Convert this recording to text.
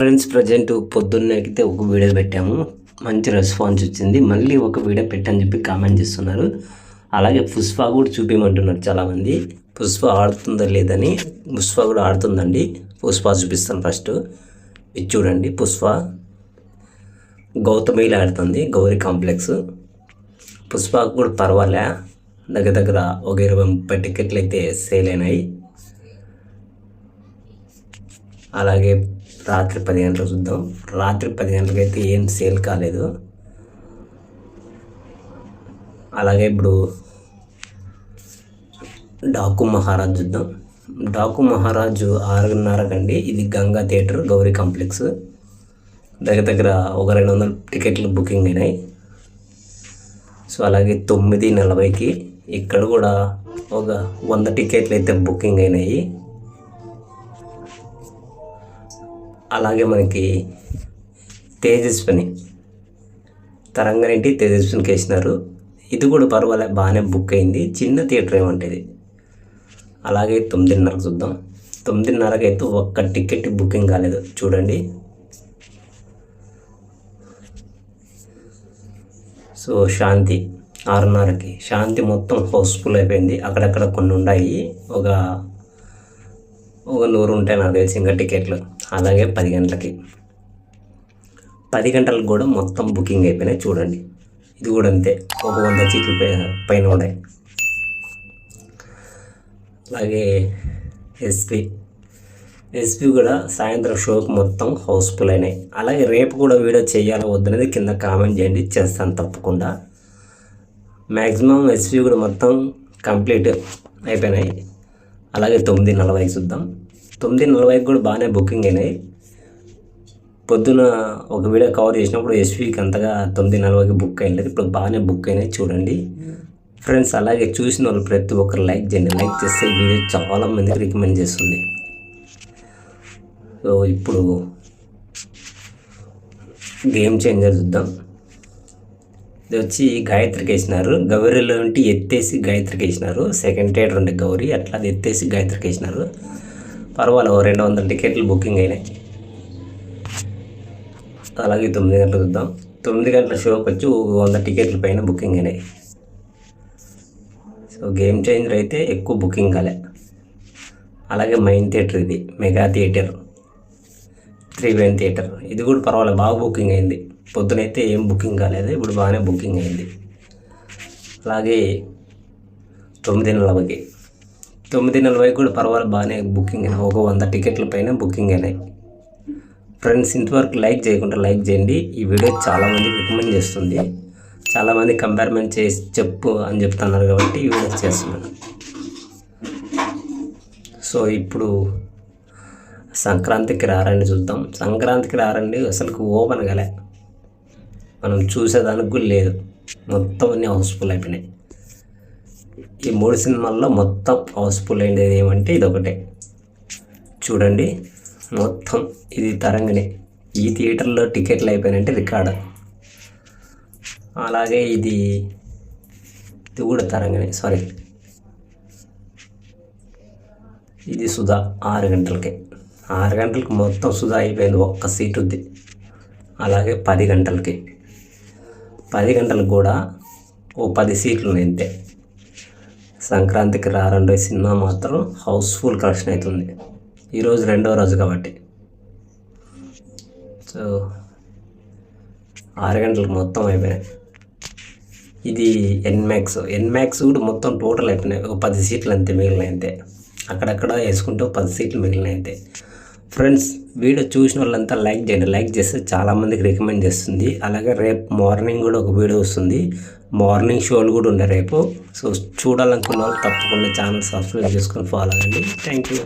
Friends present పొద్దున్నకైతే ఒక video పెట్టాము. మంచి రెస్పాన్స్ వచ్చింది. మళ్ళీ ఒక వీడియో పెట్టని చెప్పి కామెంట్ చేస్తున్నారు. అలాగే పుష్ప కూడా చూపించమంటున్నారు చాలామంది. పుష్ప ఆడుతుందా లేదని. పుష్ప కూడా ఆడుతుందండి. పుష్ప చూపిస్తాను ఫస్ట్. ఇది చూడండి పుష్ప. గౌతమిలో ఆడుతుంది గౌరీ కాంప్లెక్స్. పుష్ప కూడా పర్వాలే. దగ్గర దగ్గర ఒక ఇరవై ముప్పై టికెట్లు అయితే సేల్ అయినాయి. అలాగే రాత్రి పది గంటలకు చూద్దాం రాత్రి పది గంటలకు అయితే ఏం సేల్ కాలేదు. అలాగే ఇప్పుడు డాకు మహారాజ్ చూద్దాం డాకు మహారాజు ఆరున్నరకండి ఇది గంగా థియేటర్ గౌరీ కాంప్లెక్స్. దగ్గర దగ్గర ఒక రెండు వందల టికెట్లు బుకింగ్ అయినాయి. సో అలాగే తొమ్మిది నలభైకి ఇక్కడ కూడా ఒక వంద టికెట్లు అయితే బుకింగ్ అయినాయి. అలాగే మనకి తేజస్విని తరంగనేంటి తేజస్వినికి వేసినారు ఇది కూడా పర్వాలే బాగానే బుక్ అయింది. చిన్న థియేటర్ ఏమంటేది అలాగే తొమ్మిదిన్నరకు చూద్దాం. తొమ్మిదిన్నరకి అయితే ఒక్క టికెట్ బుకింగ్ కాలేదు. చూడండి. సో శాంతి ఆరున్నరకి. శాంతి మొత్తం హౌస్ఫుల్ అయిపోయింది. అక్కడక్కడ కొన్ని ఉన్నాయి ఒక ఒక నూరు ఉంటాయి నాకు తెలిసి ఇంకా టికెట్లు అలాగే పది గంటలకి. పది గంటలకు కూడా మొత్తం బుకింగ్ అయిపోయినాయి. చూడండి. ఇది కూడా అంతే. ఒక వంద సీట్లు పై- పైన ఉన్నాయి. అలాగే ఎస్పి. ఎస్పి కూడా సాయంత్రం షోకి మొత్తం హౌస్ఫుల్ అయినాయి. అలాగే రేపు కూడా వీడియో చేయాలా వద్దనేది కింద కామెంట్ చేయండి. చేస్తాను తప్పకుండా. మ్యాక్సిమం ఎస్పి కూడా మొత్తం కంప్లీట్ అయిపోయినాయి. అలాగే తొమ్మిది నలభై చూద్దాం. తొమ్మిది నలభైకి కూడా బాగానే బుకింగ్ అయినాయి. పొద్దున ఒక వీడియో కవర్ చేసినప్పుడు ఎస్వీకి అంతగా తొమ్మిది నలభైకి బుక్ అయ్యలేదు ఇప్పుడు బాగానే బుక్ అయినాయి చూడండి. ఫ్రెండ్స్ అలాగే చూసిన వాళ్ళు ప్రతి ఒక్కరు లైక్ చేయండి. లైక్ చేస్తే వీడియో చాలా మందికి రికమెండ్ చేస్తుంది. సో ఇప్పుడు గేమ్ చేంజర్ చూద్దాం. ఇది వచ్చి గాయత్రికి వేసినారు గౌరీలో ఉంటే ఎత్తేసి గాయత్రికి వేసినారు సెకండ్ థియేటర్ ఉండే గౌరీ. అట్లా అది ఎత్తేసి గాయత్రికి వేసినారు పర్వాలేదు ఓ రెండు వందల టికెట్లు బుకింగ్ అయినాయి. అలాగే తొమ్మిది గంటలు చూద్దాం. తొమ్మిది గంటల షోకి వచ్చి వంద టికెట్ల పైన బుకింగ్ అయినాయి. సో గేమ్ చేంజర్ అయితే ఎక్కువ బుకింగ్ కాలే. అలాగే మైన్ థియేటర్ ఇది మెగా థియేటర్. త్రివేణి థియేటర్. ఇది కూడా పర్వాలేదు బాగా బుకింగ్ అయింది. పొద్దునైతే ఏం బుకింగ్ కాలేదు ఇప్పుడు బాగానే బుకింగ్ అయింది. అలాగే తొమ్మిది నలభైకి తొమ్మిది నలభై కూడా పర్వాలేదు బాగానే బుకింగ్ అయినాయి. ఒక వంద టికెట్ల పైన బుకింగ్ అయినాయి. ఫ్రెండ్స్ ఇంతవరకు లైక్ చేయకుండా లైక్ చేయండి. ఈ వీడియో చాలామంది రికమెండ్ చేస్తుంది. చాలామంది కంపేర్మెంట్ చేసి చెప్పు అని చెప్తున్నారు కాబట్టి ఈ వీడియో చేస్తున్నాను. సో ఇప్పుడు సంక్రాంతికి రారండి చూద్దాం. సంక్రాంతికి రారండి అసలు ఓపెన్ గలే మనం చూసేదానికి కూడా లేదు. మొత్తం అన్నీ హౌస్ఫుల్ అయిపోయినాయి. ఈ మూడు సినిమాల్లో మొత్తం హౌస్ఫుల్ అయినది ఏమంటే ఇది ఒకటే చూడండి మొత్తం ఇది తరంగిణి. ఈ థియేటర్లో టికెట్లు అయిపోయినంటే రికార్డు. అలాగే ఇది ఇది కూడా తరంగిణి సారీ. ఇది సుధా ఆరు గంటలకి. ఆరు గంటలకు మొత్తం సుధా అయిపోయింది ఒక్క సీట్ ఉంది. అలాగే పది గంటలకి. పది గంటలకు కూడా ఓ పది సీట్లు ఉన్నాయి అంతే. సంక్రాంతికి రారండే సినిమా మాత్రం హౌస్ఫుల్ కలెక్షన్ అవుతుంది ఈరోజు రెండో రోజు కాబట్టి. సో ఆరు గంటలకు మొత్తం అయిపోయినాయి. ఇది ఎన్మ్యాక్స్ ఎన్మ్యాక్స్ కూడా మొత్తం టోటల్ అయిపోయినాయి. ఒక పది సీట్లు అంతే మిగిలినాయి అంతే. అక్కడక్కడ వేసుకుంటే పది సీట్లు మిగిలినాయి అంతే. ఫ్రెండ్స్ వీడియో చూసిన వాళ్ళంతా లైక్ చేయండి. లైక్ చేస్తే చాలామందికి రికమెండ్ చేస్తుంది. అలాగే రేపు మార్నింగ్ కూడా ఒక వీడియో వస్తుంది. మార్నింగ్ షోలు కూడా ఉన్నాయి రేపు. సో చూడాలనుకున్న వాళ్ళు తప్పకుండా ఛానల్ సబ్స్క్రైబ్ చేసుకొని ఫాలో అవ్వండి. Thank you